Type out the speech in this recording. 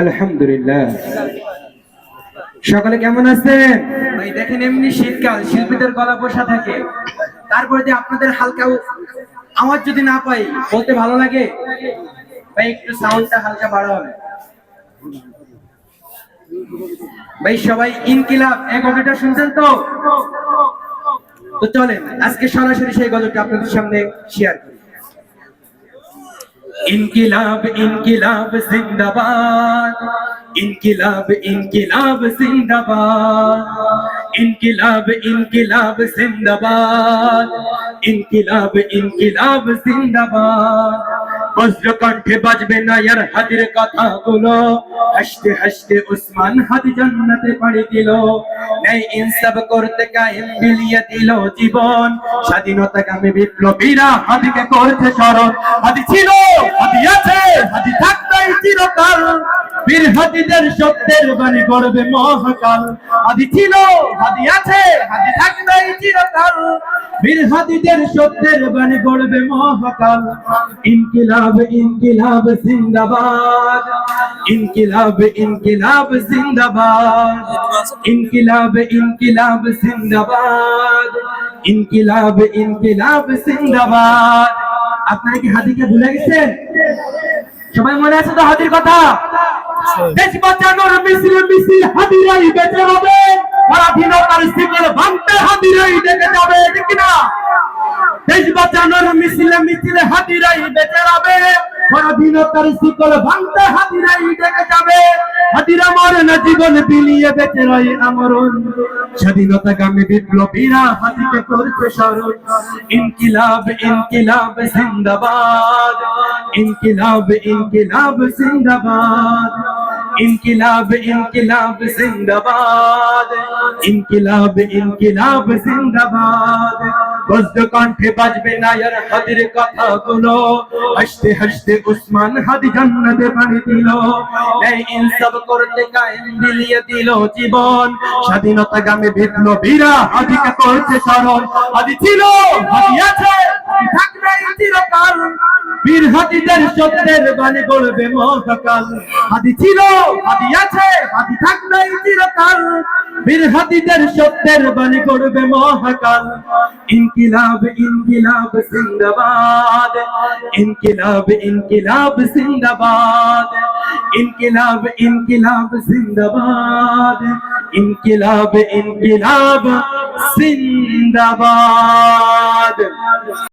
আলহামদুলিল্লাহ। সকালে কেমন আছেন? ভাই, দেখেন এমনি শীতকাল, শিল্পীদের গলা বসা থাকে। তারপরে যে আপনাদের হালকা আওয়াজ যদি না পাই, বলতে ভালো লাগে? ভাই, একটু সাউন্ডটা হালকা বাড়াবে ভাই, সবাই ইনকিলাব, এক গল্পটা শুনছেন তো? তো চলেন, আজকে সরাসরি সেই গল্পটা আপনাদের সামনে শেয়ার করি। ইনকিলাব ইনকিলাব জিন্দাবাদ ইনকিলাব ইনকিলাব জিন্দাবাদ ইনকিলাব ইনকিলাব জিন্দাবাদ ইনকিলাব ইনকিলাব জিন্দাবাদ বজ্র কণ্ঠে বাজবে না ইয়ার হাদির কথাগুলো হাসতে হাসতে উসমান হাদি জান্নাতে পাড়ি দিল জীবন। স্বাধীনতাকামী বিপ্লবীরা হাদিকে করছে স্মরণ। ছিল, হাদি আছে, হাদি থাকবে চিরকাল। বীর সত্যের বাণী করবে মহাকাল। হাদি ছিল, হাদি আছে সত্যের বাণী মহাকাল। ইনকিলাব ইনকিলাব জিন্দাবাদ। ইনকিলাব ইনকিলাব জিন্দাবাদ। ইনকিলাব ইনকিলাব জিন্দাবাদ। ইনকিলাব ইনকিলাব জিন্দাবাদ। আপনারা কি হাদিকে ভুলে গেছেন? সবাই মনে আছে তো হাদির কথা? দেশ বাঁচানোর মিছিল মিছিল হাদিরাই বেঁচে হবে। পরাধীনতার শিকল ভাঙতে হাদিরাই ডেকে যাবে, ঠিক না দেশ বাঁচানোর মিছিল মিছিল হাদিরাই বেঁচে যাবে পরাধীনতার শিকল ভাঙতে হাদিরাই ডেকে যাবে। হাদিরা মরে না, জীবন বিলিয়ে বেঁচে রয়ে আমরণ স্বাধীনতা গামী বিপ্লবীরা হাদিকে করছে স্মরণ। ইনকিলাব ইনকিলাব, জিন্দাবাদ। ইনকিলাব ইনকিলাব, জিন্দাবাদ। ইনকিলাব ইনকিলাব জিন্দাবাদ। ইনকিলাব ইনকিলাব জিন্দাবাদ। বজ্র কণ্ঠে বাজবে নায়ার হাদির কথাগুলো। হাসতে হাসতে উসমান হাদি জান্নাতে পানি দিল। এই ইনসাফ করতে কায়েম বিলিয়ে দিল জীবন। স্বাধীনতা গামী বিপ্লবীরা হাদিকে করছে স্মরণ। হাদি ছিল, হাদি আছে, থাকবে চিরকাল। বীর হাদিদের সত্যের বাণী বলবে মহাকাল। হাদি ছিল, হাদি আছে, হাদি থাকবে চিরকাল। বীর হাদিদের সত্যের বাণী করবে মহাকাল। ইনকিলাব ইনকিলাব জিন্দাবাদ। ইনকিলাব ইনকিলাব জিন্দাবাদ। ইনকিলাব ইনকিলাব জিন্দাবাদ। ইনকিলাব ইনকিলাব জিন্দাবাদ।